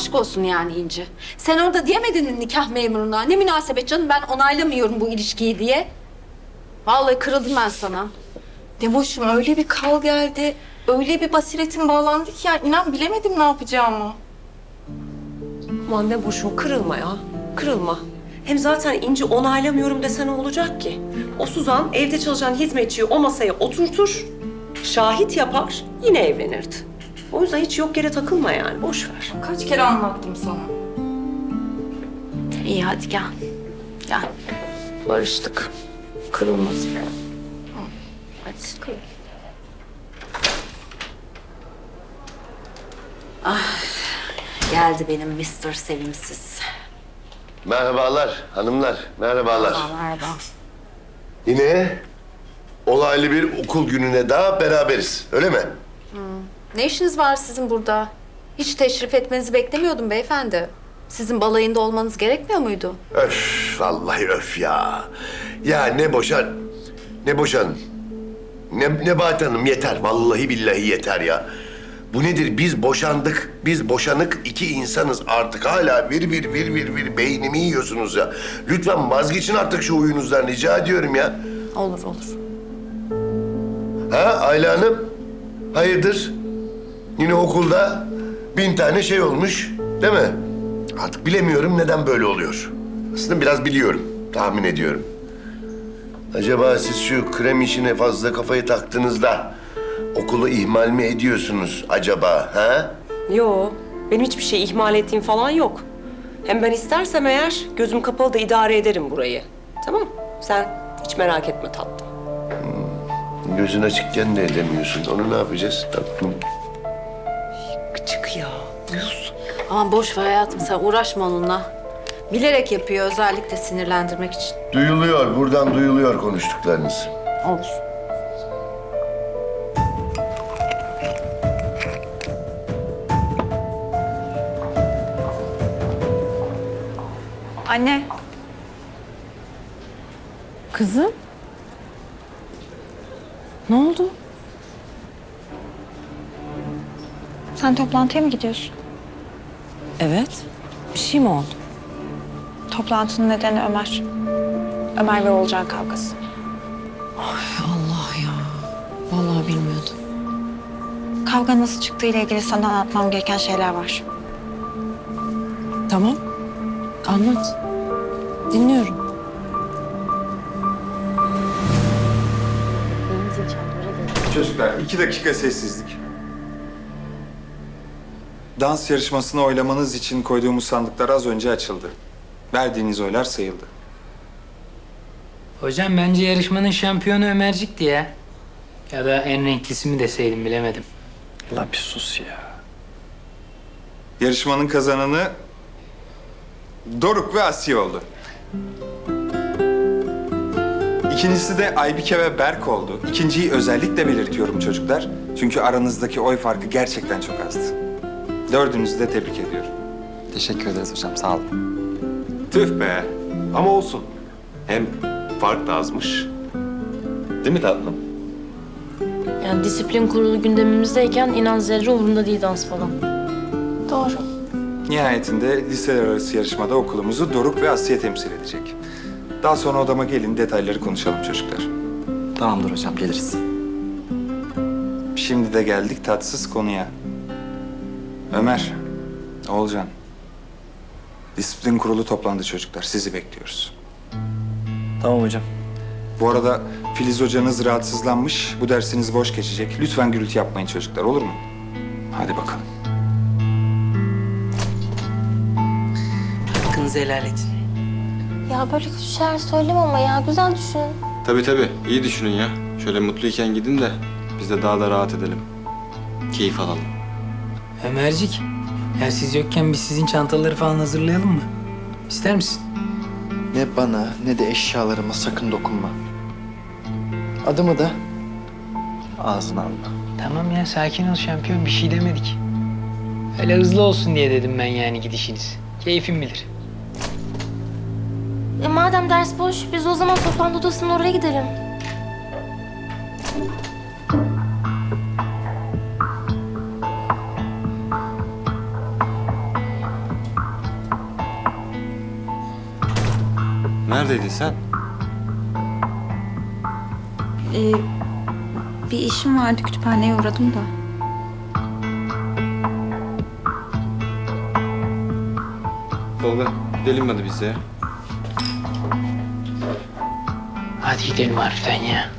Aşk olsun yani İnci. Sen orada diyemedin mi nikah memuruna? Ne münasebet canım ben onaylamıyorum bu ilişkiyi diye. Vallahi kırıldım ben sana. Demoş'um öyle bir kal geldi. Öyle bir basiretim bağlandı ki yani inan bilemedim ne yapacağımı. Aman ne boşum kırılma ya. Kırılma. Hem zaten İnci onaylamıyorum dese ne olacak ki? O Suzan evde çalışan hizmetçiyi o masaya oturtur, şahit yapar, yine evlenirdi. O yüzden hiç yok yere takılma yani, boş ver. Kaç kere anlattım sana. İyi hadi gel. Gel. Barıştık. Kırılmaz. Hadi. Ah, geldi benim Mr. Sevimsiz. Merhabalar hanımlar, merhabalar. Merhaba. Yine olaylı bir okul gününe daha beraberiz, öyle mi? Ne işiniz var sizin burada? Hiç teşrif etmenizi beklemiyordum beyefendi. Sizin balayında olmanız gerekmiyor muydu? Öf, vallahi öf ya. Ya ne boşan, ne boşan. Ne, Nebahat Hanım yeter, vallahi billahi yeter ya. Bu nedir? Biz boşandık, biz boşanık iki insanız artık. Hala bir bir bir bir bir beynimi yiyorsunuz ya. Lütfen vazgeçin artık şu oyunuzdan rica ediyorum ya. Olur olur. Ha Ayla Hanım? Hayırdır? Yine okulda bin tane şey olmuş, değil mi? Artık bilemiyorum neden böyle oluyor. Aslında biraz biliyorum, tahmin ediyorum. Acaba siz şu krem işine fazla kafayı taktığınızda okulu ihmal mi ediyorsunuz acaba, ha? Yo, benim hiçbir şey ihmal ettiğim falan yok. Hem ben istersem eğer gözüm kapalı da idare ederim burayı. Tamam Sen hiç merak etme tatlım. Gözün açıkken de edemiyorsun. Onu ne yapacağız tatlım? Aman boş ver hayatım sen uğraşma onunla. Bilerek yapıyor özellikle sinirlendirmek için. Duyuluyor, buradan duyuluyor konuştuklarınız. Olur. Anne. Kızım? Ne oldu? Sen toplantıya mı gidiyorsun? Evet. Bir şey mi oldu? Toplantının nedeni Ömer. Ömer ve Olcan kavgası. Allah ya. Vallahi bilmiyordum. Kavga nasıl çıktığı ile ilgili sana anlatmam gereken şeyler var. Tamam. Anlat. Dinliyorum. Çocuklar iki dakika sessizlik. Dans yarışmasını oylamanız için koyduğumuz sandıklar az önce açıldı. Verdiğiniz oylar sayıldı. Hocam bence yarışmanın şampiyonu Ömercik'ti ya. Ya da en renklisi mi deseydim bilemedim. La bir sus ya. Yarışmanın kazananı Doruk ve Asiye oldu. İkincisi de Aybike ve Berk oldu. İkinciyi özellikle belirtiyorum çocuklar. Çünkü aranızdaki oy farkı gerçekten çok azdı. Dördünüzü de tebrik ediyorum. Teşekkür ederiz hocam sağ olun. Tüh be. Ama olsun. Hem fark da azmış. Değil mi tatlım? Yani disiplin kurulu gündemimizdeyken inan zerre umurumda değil dans falan. Doğru. Nihayetinde liseler arası yarışmada okulumuzu Doruk ve Asiye temsil edecek. Daha sonra odama gelin detayları konuşalım çocuklar. Tamamdır hocam geliriz. Şimdi de geldik tatsız konuya. Ömer, Oğulcan. Disiplin kurulu toplandı çocuklar. Sizi bekliyoruz. Tamam hocam. Bu arada Filiz hocanız rahatsızlanmış. Bu dersiniz boş geçecek. Lütfen gürültü yapmayın çocuklar olur mu? Hadi bakalım. Hakkınızı helal edin. Ya böyle kötü şeyler söyleme ama ya güzel düşün. Tabii tabii. İyi düşünün ya. Şöyle mutluyken gidin de biz de daha da rahat edelim. Keyif alalım. Ömercik, ya siz yokken biz sizin çantaları falan hazırlayalım mı? İster misin? Ne bana ne de eşyalarıma sakın dokunma. Adımı da ağzına alma. Tamam ya sakin ol şampiyon bir şey demedik. Öyle hızlı olsun diye dedim ben yani gidişiniz. Keyfim bilir. E madem ders boş biz o zaman toplantı odasının oraya gidelim. Neredeydin sen? Ee, bir işim vardı kütüphaneye uğradım da. Tolga gidelim hadi biz ya. Hadi gidelim harbiden ya.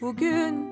Bugün